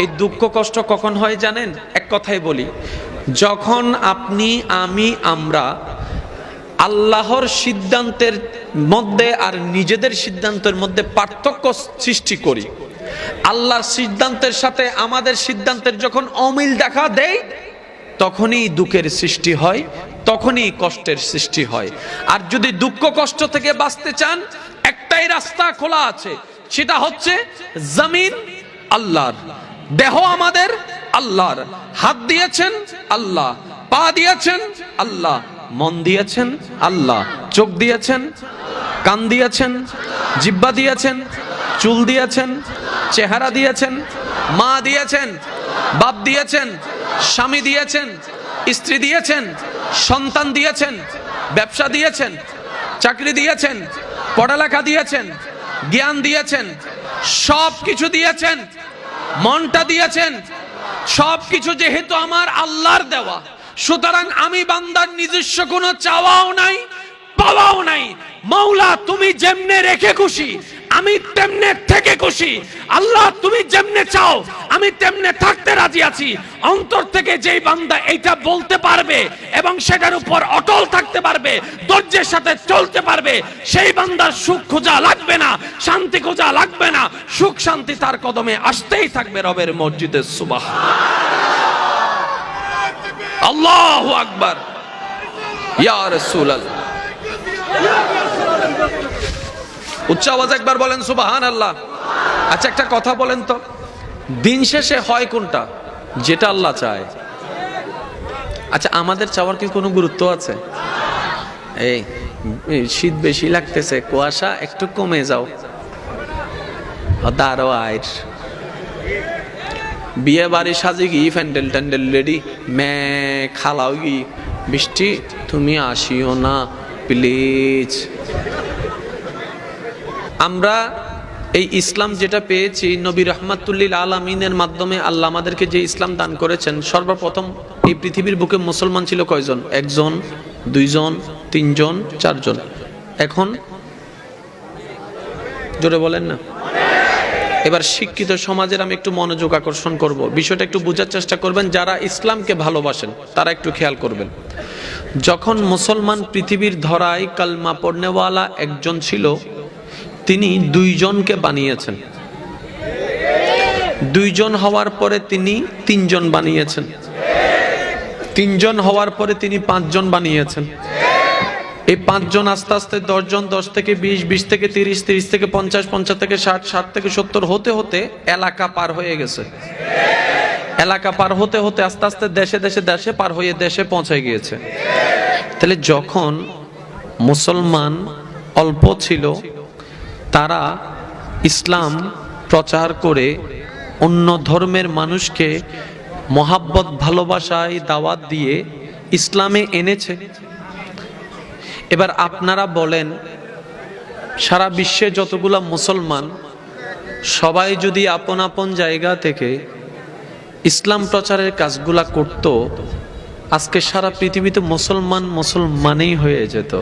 এই দুঃখ কষ্ট কখন হয় জানেন? এক কথাই বলি, যখন আপনি, আমি, আমরা আল্লাহর সিদ্ধান্তের মধ্যে আর নিজেদের সিদ্ধান্তের মধ্যে পার্থক্য সৃষ্টি করি, আল্লাহর সিদ্ধান্তের সাথে আমাদের সিদ্ধান্তের যখন অমিল দেখা দেয়, তখনই দুঃখের সৃষ্টি হয়, তখনই কষ্টের সৃষ্টি হয়। আর যদি দুঃখ কষ্ট থেকে বাঁচতে চান, একটাই রাস্তা খোলা আছে, সেটা হচ্ছে জমিন আল্লাহর। দেহ আমাদের আল্লাহর। হাত দিয়েছেন আল্লাহ, পা দিয়েছেন আল্লাহ, মন দিয়েছেন আল্লাহ, চোখ দিয়েছেন, কান দিয়েছেন, জিব্বা দিয়েছেন, চুল দিয়েছেন, চেহারা দিয়েছেন, মা দিয়েছেন, বাপ দিয়েছেন, স্বামী দিয়েছেন, স্ত্রী দিয়েছেন, সন্তান দিয়েছেন, ব্যবসা দিয়েছেন, চাকরি দিয়েছেন, পড়ালেখা দিয়েছেন, জ্ঞান দিয়েছেন সব কিছু দিয়েছেন। মনটা দিয়েছেন সব কিছু যেহেতু আমার আল্লাহর দেওয়া, সুতরাং আমি বান্দার নিজস্ব কোনো চাওয়াও নাই, পাওয়াও নাই। মাওলা তুমি যেমনে রেখে খুশি আমি তেমনে থেকে খুশি। আল্লাহ, তুমি যেমনে চাও, আমি তেমনে থাকতে রাজি আছি। অন্তর থেকে যেই বান্দা এইটা বলতে পারবে এবং সেটার উপর অটল থাকতে পারবে, ধৈর্যের সাথে চলতে পারবে, সেই বান্দার সুখ খোঁজা লাগবে না, শান্তি খোঁজা লাগবে না। সুখ, শান্তি তার কদমে আসতেই থাকবে রবের মসজিদের সুবাহ আল্লাহ আকবার। ইয়া রাসূলুল্লাহ। উচ্চ আওয়াজ একবার বলেন সুবাহান আল্লাহ আচ্ছা একটা কথা বলেন তো। দিন শেষে হয় কোনটা? যেটা আল্লাহ চায়। আচ্ছা আমাদের চাওয়ার কি কোনো গুরুত্ব আছে? এই শীত বেশি লাগতেছে, কুয়াশা একটু কমে যাও। দাঁড়ো আয় বিয়ে বাড়ি সাজে গি প্যান্ডেল ট্যান্ডেল রেডি? মে, খালাও গি বৃষ্টি, তুমি আসিও না, প্লিজ। আমরা এই ইসলাম যেটা পেয়েছি, নবী রহমাতুল্লিল আলমিনের মাধ্যমে আল্লাহ আমাদেরকে যে ইসলাম দান করেছেন, সর্বপ্রথম এই পৃথিবীর বুকে মুসলমান ছিল কয়জন? একজন, দুইজন, তিনজন, চারজন। এখন জোরে বলেন না। এবার শিক্ষিত সমাজের আমি একটু মনোযোগ আকর্ষণ করব। বিষয়টা একটু বোঝার চেষ্টা করবেন, যারা ইসলামকে ভালোবাসেন, তারা একটু খেয়াল করবেন। যখন মুসলমান পৃথিবীর ধরায় কালমা পড়নেওয়ালা একজন ছিল তিনি দুইজনকে বানিয়েছেন। দুইজন হওয়ার পরে তিনি তিনজন বানিয়েছেন। তিনজন হওয়ার পরে তিনি পাঁচজন বানিয়েছেন। এই পাঁচজন আস্তে আস্তে দশজন, দশ থেকে বিশ বিশ থেকে তিরিশ তিরিশ থেকে পঞ্চাশ পঞ্চাশ থেকে ষাট ষাট থেকে সত্তর হতে হতে এলাকা পার হয়ে গেছে। এলাকা পার হতে হতে আস্তে আস্তে দেশে দেশে দেশে পার হয়ে দেশে পৌঁছে গিয়েছে। তাহলে যখন মুসলমান অল্প ছিল তারা ইসলাম প্রচার করে অন্য ধর্মের মানুষকে মহাব্বত, ভালোবাসায় দাওয়াত দিয়ে ইসলামে এনেছে। এবার আপনারা বলেন, সারা বিশ্বে যতগুলা মুসলমান, সবাই যদি আপন আপন জায়গা থেকে ইসলাম প্রচারের কাজগুলা করত, আজকে সারা পৃথিবীতে মুসলমান মুসলমানেই হয়ে যেত।